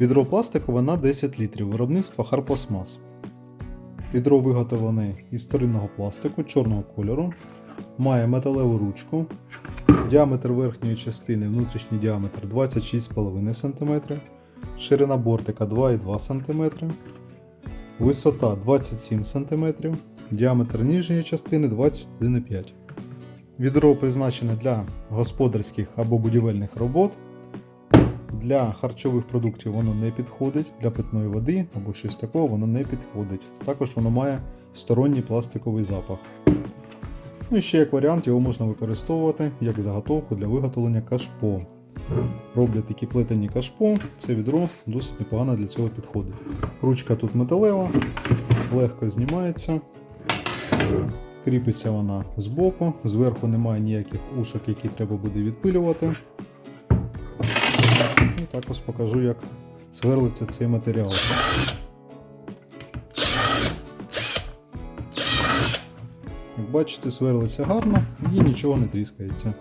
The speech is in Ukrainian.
Відро пластикове на 10 літрів виробництва Харпластмас. Відро виготовлене із старинного пластику чорного кольору, має металеву ручку, діаметр верхньої частини, внутрішній діаметр 26,5 см, ширина бортика 2,2 см, висота 27 см, діаметр нижньої частини 21,5 см. Відро призначене для господарських або будівельних робот. Для харчових продуктів воно не підходить, для питної води або щось такого воно не підходить. Також воно має сторонній пластиковий запах. Ну і ще як варіант його можна використовувати як заготовку для виготовлення кашпо. Роблять такі плетені кашпо, це відро досить непогано для цього підходить. Ручка тут металева, легко знімається. Кріпиться вона збоку, зверху немає ніяких ушок, які треба буде відпилювати. І також покажу, як сверлиться цей матеріал. Як бачите, сверлиться гарно і нічого не тріскається.